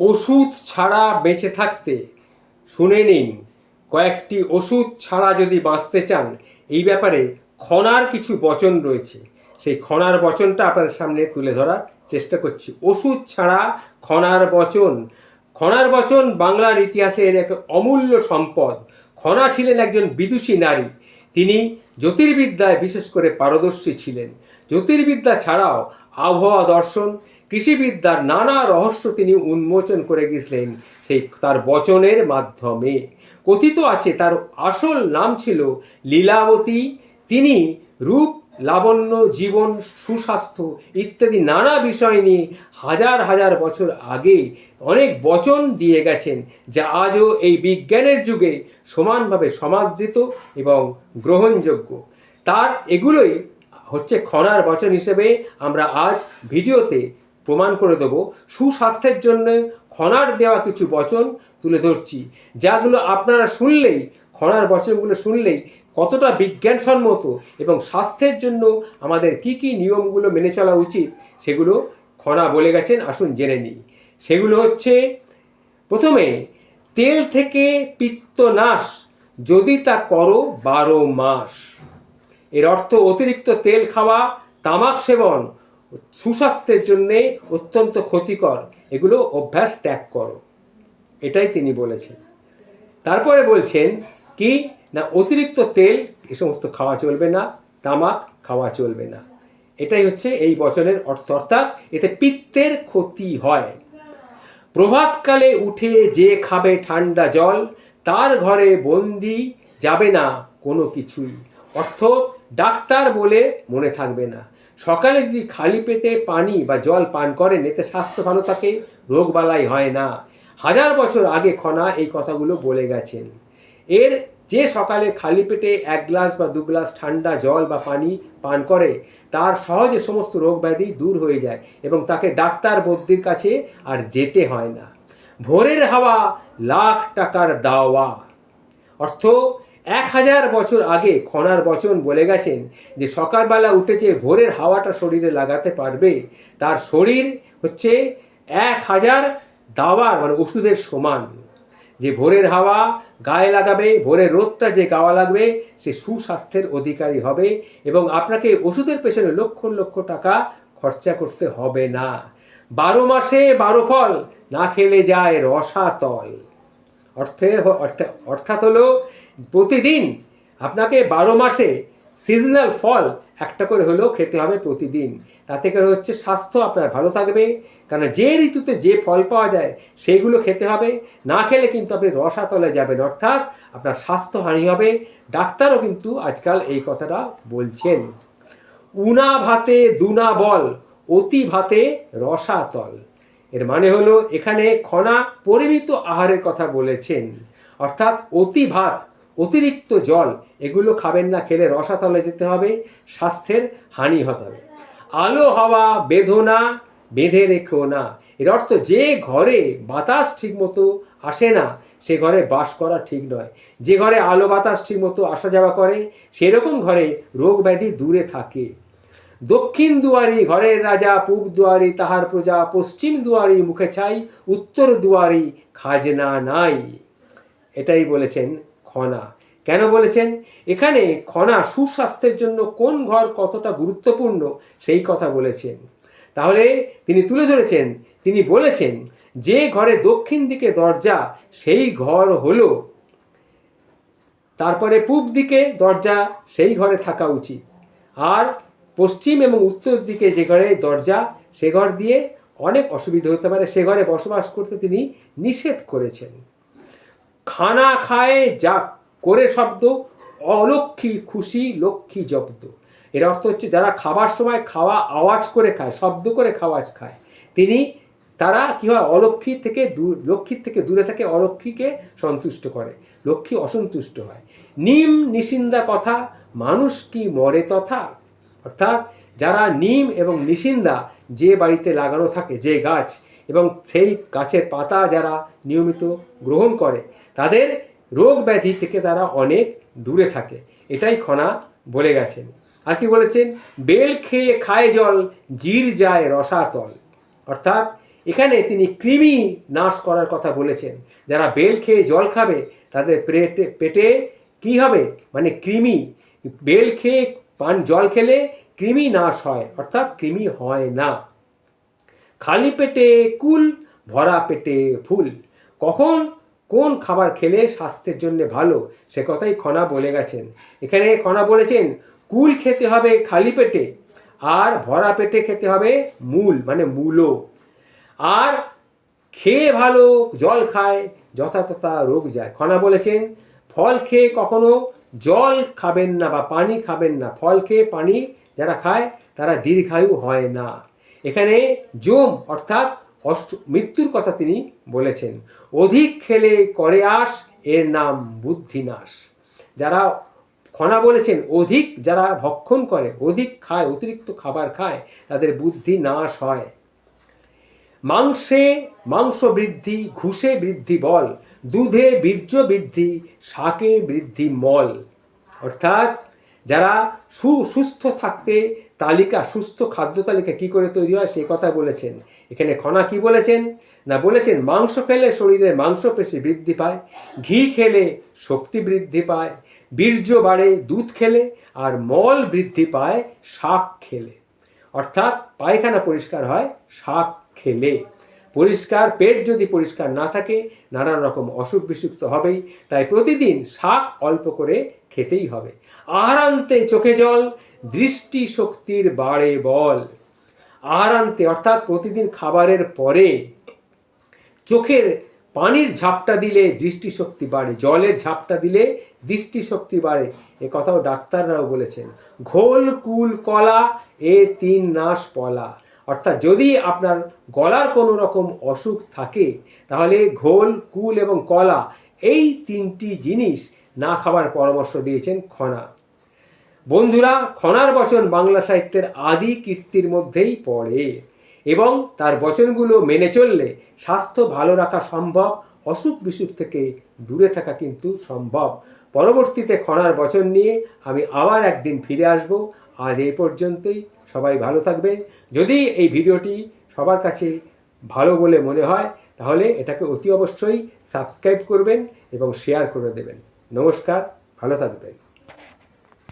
ওষুধ ছাড়া বেঁচে থাকতে। শুনে নিন, কয়েকটি ওষুধ ছাড়া যদি বাঁচতে চান, এই ব্যাপারে খনার কিছু বচন রয়েছে। সেই খনার বচনটা আপনাদের সামনে তুলে ধরার চেষ্টা করছি। ওষুধ ছাড়া খনার বচন। খনার বচন বাংলার ইতিহাসের এক অমূল্য সম্পদ। খনা ছিলেন একজন বিদুষী নারী। তিনি জ্যোতির্বিদ্যায় বিশেষ করে পারদর্শী ছিলেন। জ্যোতির্বিদ্যা ছাড়াও আবহাওয়া দর্শন কৃষিবিদ্যার নানা রহস্য তিনি উন্মোচন করে গেছিলেন সেই তার বচনের মাধ্যমে। কথিত আছে তার আসল নাম ছিল লীলাবতী। তিনি রূপ, লাবণ্য, জীবন, সুস্বাস্থ্য ইত্যাদি নানা বিষয় নিয়ে হাজার হাজার বছর আগে অনেক বচন দিয়ে গেছেন, যা আজও এই বিজ্ঞানের যুগে সমানভাবে সমাদৃত এবং গ্রহণযোগ্য। তার এগুলোই হচ্ছে খনার বচন হিসেবে আমরা আজ ভিডিওতে প্রমাণ করে দেব। সুস্বাস্থ্যের জন্য খনার দেওয়া কিছু বচন তুলে ধরছি, যাগুলো আপনারা শুনলেই খনার বচনগুলো শুনলেই কতটা বিজ্ঞানসম্মত এবং স্বাস্থ্যের জন্য আমাদের কি কি নিয়মগুলো মেনে চলা উচিত সেগুলো খনা বলে গেছেন, আসুন জেনে নিই। সেগুলো হচ্ছে, প্রথমে, তেল থেকে পিত্তনাশ যদি তা করো বারো মাস। এর অর্থ অতিরিক্ত তেল খাওয়া, তামাক সেবন সুস্বাস্থ্যের জন্যে অত্যন্ত ক্ষতিকর। এগুলো অভ্যাস ত্যাগ করো। এটাই তিনি বলেছেন। তারপরে বলছেন কি, না, অতিরিক্ত তেল, এ সমস্ত খাওয়া চলবে না, তামাক খাওয়া চলবে না। এটাই হচ্ছে এই বচনের অর্থ। অর্থাৎ এতে পিত্তের ক্ষতি হয়। প্রভাতকালে উঠে যে খাবে ঠান্ডা জল, তার ঘরে বন্দি যাবে না কোনো কিছুই। অর্থ ডাক্তার বলে মনে থাকবে না। সকালে যদি খালি পেটে পানি বা জল পান করেন, এতে স্বাস্থ্য ভালো থাকে রোগবালাই হয় না। হাজার বছর আগে খনা এই কথাগুলো বলে গেছেন। এর যে সকালে খালি পেটে এক গ্লাস বা দু গ্লাস ঠান্ডা জল বা পানি পান করে, তার সহজে সমস্ত রোগ ব্যাধি দূর হয়ে যায় এবং তাকে ডাক্তার বদ্যির কাছে আর যেতে হয় না। ভোরের হাওয়া লাখ টাকার দাওয়া। অর্থ এক হাজার বছর আগে খনার বচন বলে গেছেন যে সকালবেলা উঠে যে ভোরের হাওয়াটা শরীরে লাগাতে পারবে। তার শরীর হচ্ছে এক হাজার দাওয়ার মানে ওষুধের সমান। যে ভোরের হাওয়া গায়ে লাগাবে, ভোরের রোদটা যে গাওয়া লাগবে, সে সুস্বাস্থ্যের অধিকারী হবে এবং আপনাকে ওষুধের পেছনে লক্ষ লক্ষ টাকা খরচা করতে হবে না। বারো মাসে বারো ফল, না খেলে যায় রসাতল। অর্থে অর্থা- অর্থাৎ হলো প্রতিদিন আপনাকে বারো মাসে সিজনাল ফল একটা করে হলেও খেতে হবে প্রতিদিন। তাতে করে হচ্ছে স্বাস্থ্য আপনার ভালো থাকবে কারণ যে ঋতুতে যে ফল পাওয়া যায় সেইগুলো খেতে হবে। না খেলে কিন্তু আপনি রসাতলে যাবেন, অর্থাৎ আপনার স্বাস্থ্যহানি হবে। ডাক্তারও কিন্তু আজকাল এই কথাটা বলছেন। উনা ভাতে দুনা বল, অতি ভাতে রসাতল। এর মানে হলো এখানে খনা পরিমিত আহারের কথা বলেছেন। অর্থাৎ অতি ভাত অতিরিক্ত জল, এগুলো খাবেন না, খেলে রসাতলে যেতে হবে, স্বাস্থ্যের হানি হতে হবে। আলো, হাওয়া বেঁধো না বেঁধে রেখো না। এর অর্থ যে ঘরে বাতাস ঠিকমতো আসে না, সে ঘরে বাস করা ঠিক নয়। যে ঘরে আলো, বাতাস ঠিকমতো আসা যাওয়া করে, সেরকম ঘরে রোগ ব্যাধি দূরে থাকে। দক্ষিণ দুয়ারি, ঘরের রাজা, পূব দুয়ারি, তাহার প্রজা, পশ্চিম দুয়ারি মুখে চাই, উত্তর দুয়ারি খাজনা নাই। এটাই বলেছেন খনা। কেন বলেছেন? এখানে খনা সুস্বাস্থ্যের জন্য কোন ঘর কতটা গুরুত্বপূর্ণ সেই কথা বলেছেন। তাহলে তিনি তুলে ধরেছেন, তিনি বলেছেন, যে ঘরে দক্ষিণ দিকে দরজা, সেই ঘর হলো। তারপরে পূব দিকে দরজা, সেই ঘরে থাকা উচিত। আর পশ্চিম এবং উত্তর দিকে যে ঘরে দরজা, সে ঘর দিয়ে অনেক অসুবিধা হতে পারে। সে ঘরে বসবাস করতে তিনি নিষেধ করেছেন। খানা খায়, যা করে শব্দ অলক্ষী খুশি, লক্ষ্মী জব্দ। এর অর্থ হচ্ছে যারা খাবার সময় খাওয়া, আওয়াজ করে খায়, শব্দ করে খাওয়াজ খায়, তিনি, তারা কী হয় অলক্ষী থেকে দূর লক্ষ্মীর থেকে দূরে থাকে অলক্ষীকে সন্তুষ্ট করে, লক্ষ্মী অসন্তুষ্ট হয়। নিম নিষিন্দা কথা, মানুষ কি মরে তথা? অর্থাৎ যারা নিম এবং নিষিন্দা যে বাড়িতে লাগানো থাকে, যে গাছ এবং সেই গাছের পাতা যারা নিয়মিত গ্রহণ করে, তাদের রোগ ব্যাধি থেকে তারা অনেক দূরে থাকে। এটাই খনা বলে গেছেন। আর কি বলেছেন? বেল খেয়ে খায় জল, জির যায় রসাতল। অর্থাৎ এখানে তিনি কৃমি নাশ করার কথা বলেছেন। যারা বেল খেয়ে জল খাবে, তাদের পেটে পেটে কী হবে? মানে কৃমি। বেল খেয়ে পান, জল খেলে কৃমি নাশ হয়। অর্থাৎ কৃমি হয় না। খালি পেটে কুল, ভরা পেটে ফুল। কখন কোন খাবার খেলে স্বাস্থ্যের জন্য ভালো? সে কথাই খনা বলে গেছেন। এখানে খনা বলেছেন, কুল খেতে হবে খালি পেটে, আর ভরা পেটে খেতে হবে মূল মানে মূলো। আর খেয়ে ভালো জল খায় যথাতথা রোগ যায়। খনা বলেছেন, ফল খেয়ে কখনো জল খাবেন না বা পানি খাবেন না। ফল খেয়ে পানি যারা খায়, তারা দীর্ঘায়ু হয় না। এখানে জম অর্থাৎ অষ্ট মৃত্যুর কথা তিনি বলেছেন। অধিক খেলে করে আস, এর নাম বুদ্ধিনাশ। যারা খনা বলেছেন, অধিক যারা ভক্ষণ করে, অধিক খায়, অতিরিক্ত খাবার খায়, তাদের বুদ্ধি নাশ হয়। মাংসে মাংস বৃদ্ধি, ঘুষে বৃদ্ধি বল, দুধে বীর্য বৃদ্ধি, শাকে বৃদ্ধি মল। অর্থাৎ যারা সু, সুস্থ থাকতে তালিকা, সুস্থ খাদ্য তালিকা কী করে তৈরি হয়? সেই কথা বলেছেন। এখানে খনা কি বলেছেন? না, বলেছেন মাংস খেলে শরীরের মাংসপেশি বৃদ্ধি পায়, ঘি খেলে শক্তি বৃদ্ধি পায়, বীর্য বাড়ে দুধ খেলে, আর মল বৃদ্ধি পায় শাক খেলে। অর্থাৎ পায়খানা পরিষ্কার হয় শাক খেলে। পরিষ্কার, পেট যদি পরিষ্কার না থাকে, নানান রকম অসুখ বিসুখ তো হবেই, তাই প্রতিদিন শাক অল্প করে খেতেই হবে। আহার আনতে চোখে জল দৃষ্টি শক্তির বাড়ে বল। আহার আনতে অর্থাৎ প্রতিদিন খাবারের পরে চোখের পানির ঝাপটা দিলে দৃষ্টিশক্তি বাড়ে, জলের ঝাপটা দিলে দৃষ্টিশক্তি বাড়ে। এ কথাও ডাক্তাররাও বলেছেন। ঘোল, কুল, কলা, এ তিন নাশ পলা। অর্থাৎ যদি আপনার গলার কোনো রকম অসুখ থাকে, তাহলে ঘোল, কুল এবং কলা এই তিনটি জিনিস না খাবার পরামর্শ দিয়েছেন খনা। বন্ধুরা, খনার বচন বাংলা সাহিত্যের আদি কীর্তির মধ্যেই পড়ে এবং তার বচনগুলো মেনে চললে স্বাস্থ্য ভালো রাখা সম্ভব, অসুখ বিসুখ থেকে দূরে থাকা কিন্তু সম্ভব। পরবর্তীতে খনার বচন নিয়ে আমি আবার একদিন ফিরে আসব। আজ এই পর্যন্তই। সবাই ভালো থাকবেন। যদি এই ভিডিওটি সবার কাছে ভালো বলে মনে হয়, তাহলে এটাকে অতি অবশ্যই সাবস্ক্রাইব করবেন এবং শেয়ার করে দেবেন। নমস্কার, ভালো থাকবেন।